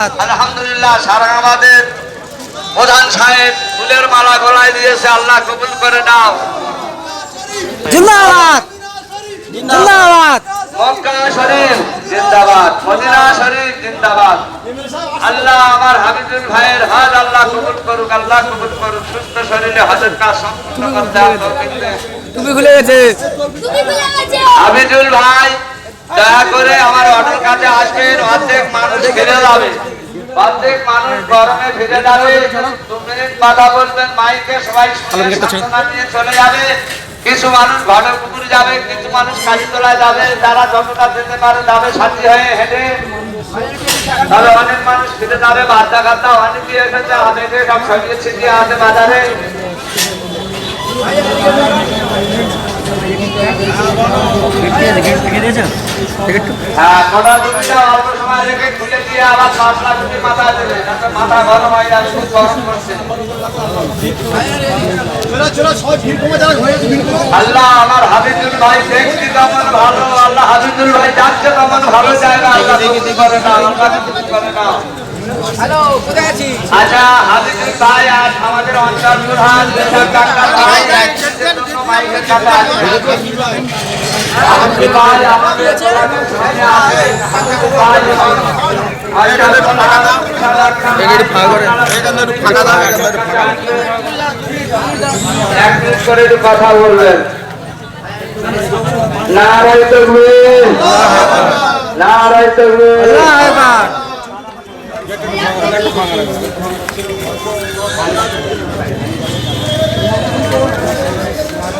আলহামদুলিল্লাহ সারাঙ্গাবাদের প্রধান সাহেব ফুলের মালা গলায় দিয়েছে আল্লাহ কবুল করে নাও। জিন্দাবাদ। জিন্দাবাদ। মক্কা শরীফ জিন্দাবাদ। মদিনা শরীফ জিন্দাবাদ। আল্লাহ আমার হাবিবুল ভাইয়ের হাত আল্লাহ কবুল করুক আল্লাহ কবুল করুক। সুস্থ শরীরে হাতের কাজ সম্পূর্ণ করতে তুমি খুলে গেছে? তুমি হাবিজুল ভাই দয়া করে আমার অটোর কাছে আসবেন অর্ধেক মানুষ ফিরে যাবে। অর্ধেক মানুষ গরমে ফিরে যাবে। দু মিনিট বলবেন মাইকে সবাই সান্ত্বনা নিয়ে চলে যাবে। কিছু মানুষ ঘটক পুকুর যাবে কিছু মানুষ কালীতলায় যাবে। যারা যতটা যেতে পারে যাবে সাথী হয়ে হেঁটে। তবে অনেক মানুষ ফিরে যাবে বাচ্চা কাচ্চা অনেকে এসেছে। অনেকে সব সরিয়ে ছিটিয়ে আছে বাজারে। আল্লাহ আমার হাবিবুল ভাই দেখছি তেমন ভালো আল্লাহ হাবিবুল ভাই যাচ্ছে তেমন ভালো জায়গা আল্লাহ কবুল করে না আল্লাহ কবুল করে না হ্যালো কোথায় আছিস আচ্ছা হাবিবুল ভাই। আজ আমাদের অঞ্চল প্রধান ভাই কথা বলবেন নারায় তকবীর নারায় তকবীর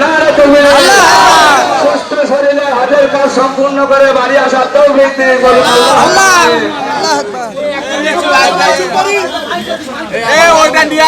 নারে তৌফিক সুস্থ শরীরে হজের কাজ সম্পূর্ণ করে বাড়ি আসার তৌফিক দিন বলুন আল্লাহ এ ওইটা নিয়ে আয় না একটু ওটা নিয়ে আয়, নিয়ে আয়, সামনে নিয়ে আয়।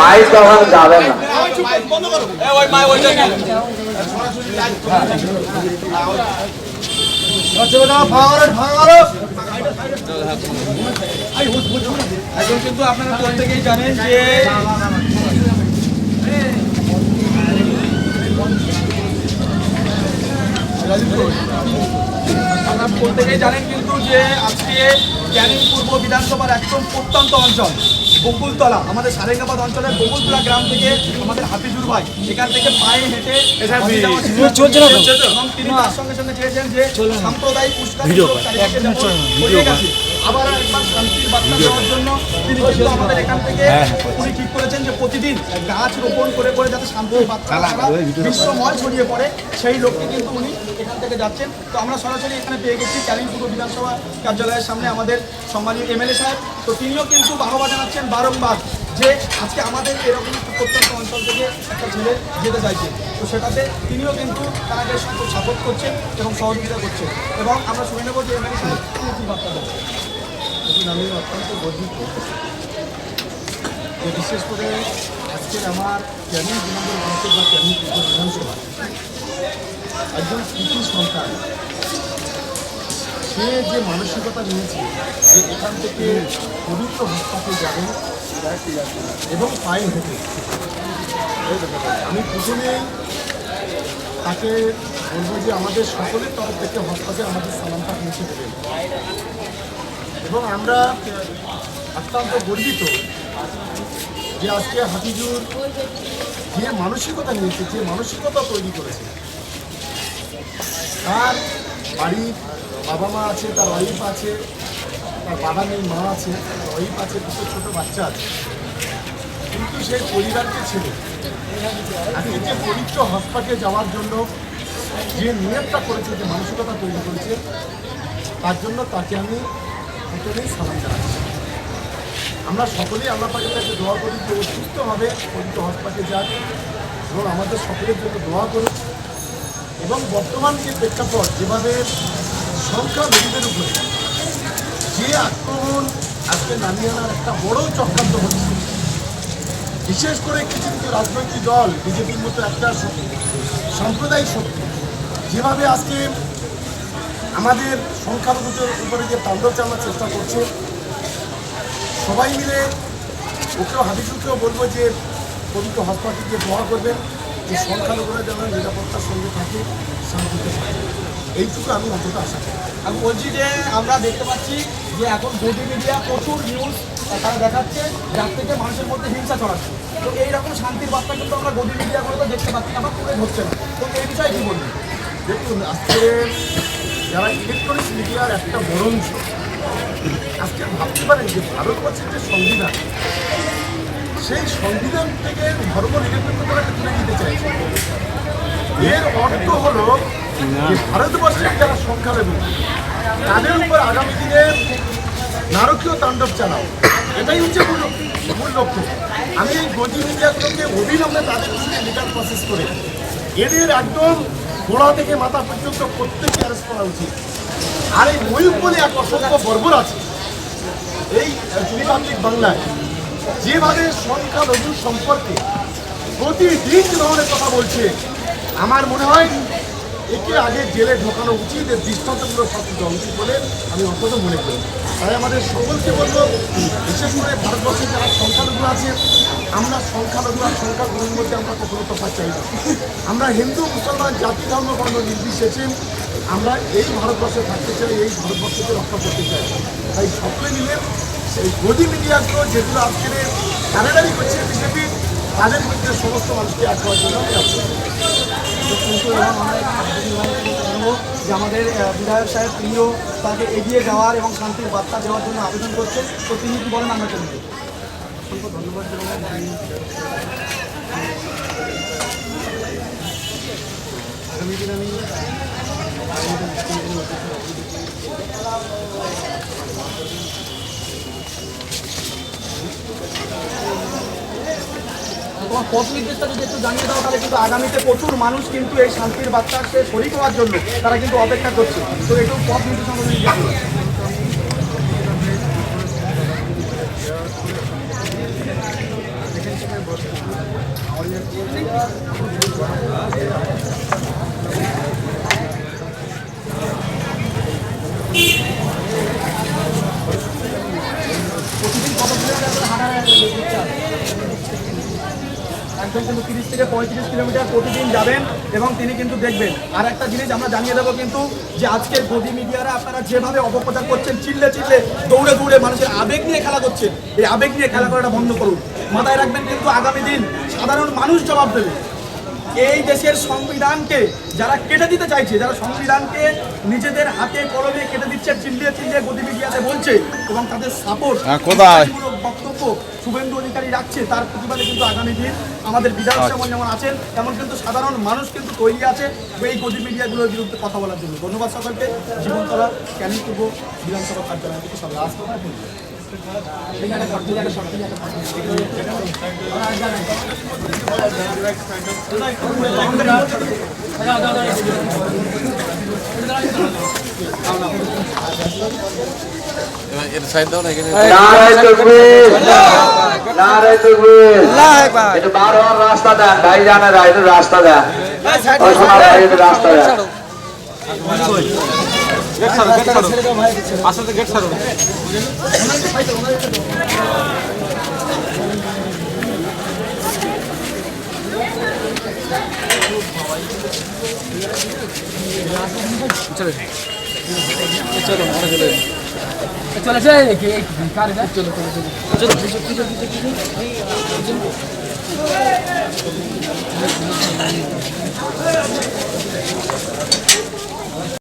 মাই তখন যাবে না। কিন্তু আপনারা প্রত্যেকেই জানেন যে আপনারা প্রত্যেকেই জানেন কিন্তু যে আজকে ক্যানিং পূর্ব বিধানসভার একদম প্রত্যন্ত অঞ্চল বকুলতলা আমাদের সারেঙ্গাবাদ অঞ্চলের বকুলতলা গ্রাম থেকে আমাদের হাফিজুর ভাই এখান থেকে পায়ে হেঁটে এবং তিনি তার সঙ্গে সঙ্গে চেয়েছেন যে সাম্প্রদায়িক উস্কানি আবার একবার শান্তির বার্তা দেওয়ার জন্য তিনি কিন্তু আমাদের এখান থেকে উনি ঠিক করেছেন যে প্রতিদিন গাছ রোপণ করে করে যাতে শান্তির বার্তা বিশ্বময় ছড়িয়ে পড়ে সেই লক্ষ্যে কিন্তু উনি এখান থেকে যাচ্ছেন। তো আমরা সরাসরি এখানে পেয়ে গেছি ক্যালিং বিধানসভা কার্যালয়ের সামনে আমাদের সম্মানীয় এমএলএ সাহেব। তো তিনিও কিন্তু বাহবা জানাচ্ছেন বারংবার যে আজকে আমাদের এরকম প্রত্যন্ত অঞ্চল থেকে একটা ছেলে যেতে চাইছে। তো সেটাতে তিনিও কিন্তু তাকে সাপোর্ট করছেন এবং সহযোগিতা করছেন। এবং আমরা শুনে নেব যে এমএলএ সাহেব কী বার্তা দেন। দেখুন আমি অত্যন্ত গর্বিত যে বিশেষ করে আজকের আমার ক্যানিং দু নম্বর ব্লকের বা পূর্ব বিধানসভা, একজন কৃষি সন্তান, সে যে মানসিকতা নিয়েছে যে এখান থেকে পবিত্র হস্তাতে যাবে এবং পায়ে হেঁটে, আমি প্রথমেই তাকে বলব যে আমাদের সকলের তরফ থেকে হস্তাতে আমাদের সালামটা পৌঁছে দেবেন। এবং আমরা অত্যন্ত গর্বিত যে আজকে হাফিজুর যে মানসিকতা নিয়েছে, যে মানসিকতা তৈরি করেছে, তার বাড়ির বাবা মা আছে, তার ওয়াইফ আছে, তার বাবা নেই, মা আছে, তার ওয়াইফ আছে, দুটো ছোটো বাচ্চা আছে। কিন্তু সেই পরিবারকে ছেড়ে আজকে যে পবিত্র হসপাকে যাওয়ার জন্য যে নিয়তটা করেছে, যে মানসিকতা তৈরি করেছে, তার জন্য তাকে আমি প্রথমেই সালাম জানাচ্ছি আমরা সকলেই আল্লাহ পাকের কাছে দোয়া করি যে ও সুস্থভাবে পবিত্র হসপাকে যাক এবং আমাদের সকলের জন্য দোয়া করুক এবং বর্তমান যে প্রেক্ষাপট, যেভাবে সংখ্যা লঘুদের উপরে যে আক্রমণ আজকে নামিয়ে আনার একটা বড় চক্রান্ত হচ্ছে, বিশেষ করে কিছু কিছু রাজনৈতিক দল, বিজেপির মতো একটা স- সাম্প্রদায়িক শক্তি, যেভাবে আজকে আমাদের সংখ্যালঘুদের উপরে যে তাণ্ডব চালানোর চেষ্টা করছে সবাই মিলে ওকেও হাবিজুকেও বলব যে পবিত্র হাসপাতালকে দোয়া করবেন যে সংখ্যালঘুরা যেন নিরাপত্তার সঙ্গে থাকে শান্তিতে থাকে। এইটুকু আমি অন্তত আশা করি। আমি বলছি যে আমরা দেখতে পাচ্ছি যে এখন গদি মিডিয়া প্রচুর নিউজ তারা দেখাচ্ছে যার থেকে মানুষের মধ্যে হিংসা ছড়াচ্ছে। তো এইরকম শান্তির বার্তা কিন্তু আমরা গদি মিডিয়াগুলোতে দেখতে পাচ্ছি না, আমরা তুলে ধরছে না। তো এই বিষয়ে কি বলবেন? দেখুন আজকে যারা ইলেকট্রনিক্স মিডিয়ার একটা অংশ, আজকে ভাবতে পারেন যে ভারতবর্ষের যে সংবিধান, সেই সংবিধান থেকে ধর্ম নিরপেক্ষতাকে তুলে নিতে চাইছে। এর অর্থ হলো যে ভারতবর্ষের যারা সংখ্যালঘু, তাদের উপর আগামী দিনে নারকীয় তাণ্ডব চালাও। এটাই হচ্ছে মূল মূল লক্ষ্য। আমি এই গদি মিডিয়াগুলোকে অবিলম্বে তাদের সঙ্গে লিগাল প্রসেস করে, এদের একদম গোড়া থেকে মাথা পর্যন্ত প্রত্যেককে অ্যারেস্ট করা উচিত। আর এই ময়ূর বলে এক অসংখ্য বর্বর আছে। এই রিপাবলিক বাংলায় যেভাবে সংখ্যালঘু সম্পর্কে প্রতিদিন ধরনের কথা বলছে, আমার মনে হয় একে আগে জেলে ঢোকানো উচিত, এর দৃষ্টান্তগুলো শাস্তি দেওয়া উচিত বলে আমি অন্তত মনে করি। তাই আমাদের সকলকে বলব, বিশেষ করে ভারতবর্ষে যারা সংখ্যালঘু আছে আমরা সংখ্যালঘু আর সংখ্যাগুলোর মধ্যে আমরা কখনো তফাৎ চাই না। আমরা হিন্দু, মুসলমান, জাতি, ধর্ম, বর্ণ, নির্বিশেষে আমরা এই ভারতবর্ষে থাকতে চাই, এই ভারতবর্ষকে রক্ষা করতে চাই। তাই সকলে মিলে এই গদি মিডিয়াগুলো যেগুলো আজকে কানাডারি করছে বিজেপি, তাদের মধ্যে সমস্ত মানুষকে এক হওয়ার জন্য যে আমাদের বিধায়ক সাহেব তিনিও তাকে এগিয়ে যাওয়ার এবং শান্তির বার্তা দেওয়ার জন্য আবেদন করছেন। তো তিনি কি বলেন আমরা চলবে অসংখ্য ধন্যবাদ আগামী দিন আমি তোমার পথ নির্দেশটা যদি একটু জানিয়ে দাও, তাহলে কিন্তু আগামীতে প্রচুর মানুষ কিন্তু এই শান্তির বার্তা সে শরিক হওয়ার জন্য তারা কিন্তু অপেক্ষা করছে। তো একটু পথ নির্দেশ আমাদের দিয়ে দিন। প্রতিদিন কত কিলোমিটার করে হাঁটার ইচ্ছা আছে? একদম কিন্তু তিরিশ থেকে পঁয়ত্রিশ কিলোমিটার প্রতিদিন যাবেন এবং তিনি কিন্তু দেখবেন। আর একটা জিনিস আমরা জানিয়ে দেবো কিন্তু, যে আজকের গদি মিডিয়ারা আপনারা যেভাবে অপপ্রচার করছেন, চিল্লে চিল্লে দৌড়ে দৌড়ে মানুষের আবেগ নিয়ে খেলা করছে এই আবেগ নিয়ে খেলা করাটা বন্ধ করুন। মাথায় রাখবেন কিন্তু আগামী দিন সাধারণ মানুষ জবাব দেবে। এই দেশের সংবিধানকে যারা কেটে দিতে চাইছে যারা সংবিধানকে নিজেদের হাতে কলমে কেটে দিচ্ছে চিল্লিয়ে চিল্লিয়ে মিডিয়াতে বলছে এবং তাদের সাপোর্ট বক্তব্য শুভেন্দু অধিকারী রাখছে তার প্রতিবাদে কিন্তু আগামী দিন আমাদের বিধায়ক যেমন যেমন আছেন তেমন কিন্তু সাধারণ মানুষ কিন্তু তৈরি আছে এই গদি মিডিয়াগুলোর বিরুদ্ধে কথা বলার জন্য। ধন্যবাদ সকলকে। জীবনতলা ক্যানিং বিধানসভা কার্যালয় থেকে সব লাস্ট রাস্তা একটু রাস্তা একটু রাস্তা দেন গেট ছাড়ো গেট ছাড়ো আস্তে গেট ছাড়ো চলে চলো আমরা চলে চলে চলে কি কার যা চলো চলো চলো কিছু কিছু কিছু কিছু চলো।